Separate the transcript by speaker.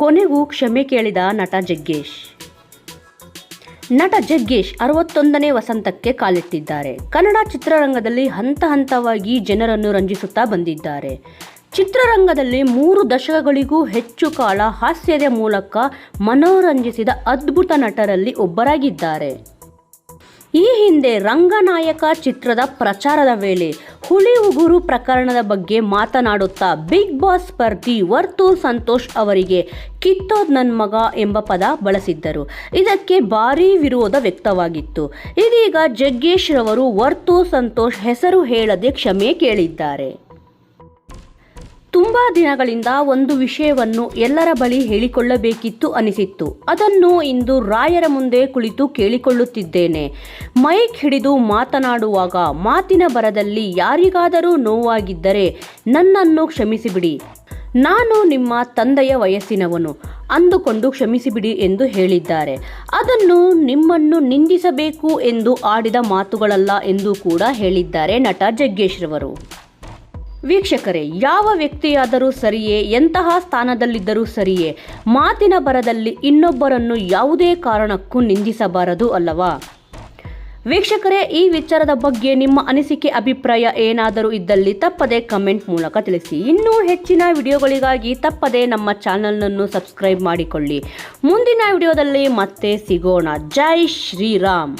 Speaker 1: ಕೊನೆಗೂ ಕ್ಷಮೆ ಕೇಳಿದ ನಟ ಜಗ್ಗೇಶ್. ನಟ ಜಗ್ಗೇಶ್ ಅರವತ್ತೊಂದನೇ ವಸಂತಕ್ಕೆ ಕಾಲಿಟ್ಟಿದ್ದಾರೆ. ಕನ್ನಡ ಚಿತ್ರರಂಗದಲ್ಲಿ ಹಂತ ಹಂತವಾಗಿ ಜನರನ್ನು ರಂಜಿಸುತ್ತಾ ಬಂದಿದ್ದಾರೆ. ಚಿತ್ರರಂಗದಲ್ಲಿ ಮೂರು ದಶಕಗಳಿಗೂ ಹೆಚ್ಚು ಕಾಲ ಹಾಸ್ಯದ ಮೂಲಕ ಮನೋರಂಜಿಸಿದ ಅದ್ಭುತ ನಟರಲ್ಲಿ ಒಬ್ಬರಾಗಿದ್ದಾರೆ. ಈ ಹಿಂದೆ ರಂಗನಾಯಕ ಚಿತ್ರದ ಪ್ರಚಾರದ ವೇಳೆ ಹುಲಿ ಉಗುರು ಪ್ರಕರಣದ ಬಗ್ಗೆ ಮಾತನಾಡುತ್ತಾ ಬಿಗ್ ಬಾಸ್ ಸ್ಪರ್ಧಿ ವರ್ತು ಸಂತೋಷ್ ಅವರಿಗೆ ಕಿತ್ತೋದ್ ನನ್ನ ಮಗ ಎಂಬ ಪದ ಬಳಸಿದ್ದರು. ಇದಕ್ಕೆ ಭಾರೀ ವಿರೋಧ ವ್ಯಕ್ತವಾಗಿತ್ತು. ಇದೀಗ ಜಗ್ಗೇಶ್ ರವರು ವರ್ತೂರ್ ಸಂತೋಷ್ ಹೆಸರು ಹೇಳದೆ ಕ್ಷಮೆ ಕೇಳಿದ್ದಾರೆ. ತುಂಬಾ ದಿನಗಳಿಂದ ಒಂದು ವಿಷಯವನ್ನು ಎಲ್ಲರ ಬಳಿ ಹೇಳಿಕೊಳ್ಳಬೇಕಿತ್ತು ಅನಿಸಿತ್ತು. ಅದನ್ನು ಇಂದು ರಾಯರ ಮುಂದೆ ಕುಳಿತು ಕೇಳಿಕೊಳ್ಳುತ್ತಿದ್ದೇನೆ. ಮೈಕ್ ಹಿಡಿದು ಮಾತನಾಡುವಾಗ ಮಾತಿನ ಬರದಲ್ಲಿ ಯಾರಿಗಾದರೂ ನೋವಾಗಿದ್ದರೆ ನನ್ನನ್ನು ಕ್ಷಮಿಸಿಬಿಡಿ. ನಾನು ನಿಮ್ಮ ತಂದೆಯ ವಯಸ್ಸಿನವನು, ಅಂದುಕೊಂಡು ಕ್ಷಮಿಸಿಬಿಡಿ ಎಂದು ಹೇಳಿದ್ದಾರೆ. ಅದನ್ನು ನಿಮ್ಮನ್ನು ನಿಂದಿಸಬೇಕು ಎಂದು ಆಡಿದ ಮಾತುಗಳಲ್ಲ ಎಂದು ಕೂಡ ಹೇಳಿದ್ದಾರೆ ನಟ ಜಗ್ಗೇಶ್ ರವರು ವೀಕ್ಷಕರೇ, ಯಾವ ವ್ಯಕ್ತಿಯಾದರೂ ಸರಿಯೇ, ಎಂತಹ ಸ್ಥಾನದಲ್ಲಿದ್ದರೂ ಸರಿಯೇ, ಮಾತಿನ ಬರದಲ್ಲಿ ಇನ್ನೊಬ್ಬರನ್ನು ಯಾವುದೇ ಕಾರಣಕ್ಕೂ ನಿಂದಿಸಬಾರದು ಅಲ್ಲವಾ? ವೀಕ್ಷಕರೇ, ಈ ವಿಚಾರದ ಬಗ್ಗೆ ನಿಮ್ಮ ಅನಿಸಿಕೆ, ಅಭಿಪ್ರಾಯ ಏನಾದರೂ ಇದ್ದಲ್ಲಿ ತಪ್ಪದೆ ಕಮೆಂಟ್ ಮೂಲಕ ತಿಳಿಸಿ. ಇನ್ನೂ ಹೆಚ್ಚಿನ ವಿಡಿಯೋಗಳಿಗಾಗಿ ತಪ್ಪದೆ ನಮ್ಮ ಚಾನಲ್ನನ್ನು ಸಬ್ಸ್ಕ್ರೈಬ್ ಮಾಡಿಕೊಳ್ಳಿ. ಮುಂದಿನ ವಿಡಿಯೋದಲ್ಲಿ ಮತ್ತೆ ಸಿಗೋಣ. ಜೈ ಶ್ರೀರಾಮ್.